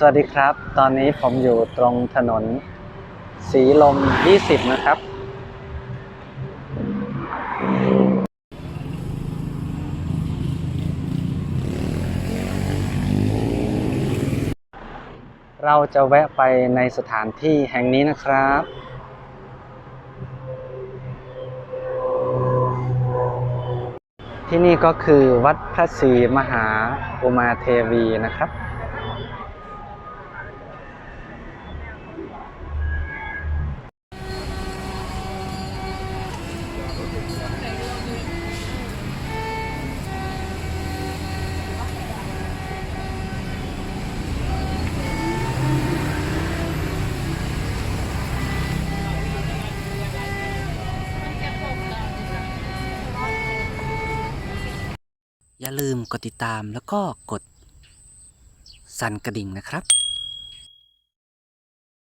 สวัสดีครับ ตอนนี้ผมอยู่ตรงถนนสีลม 20 นะครับ เราจะแวะไปในสถานที่แห่งนี้นะครับ ที่นี่ก็คือวัดพระศรีมหาอุมาเทวีนะครับ อย่าลืมกดติดตามแล้วก็กดสั่นกระดิ่งนะครับ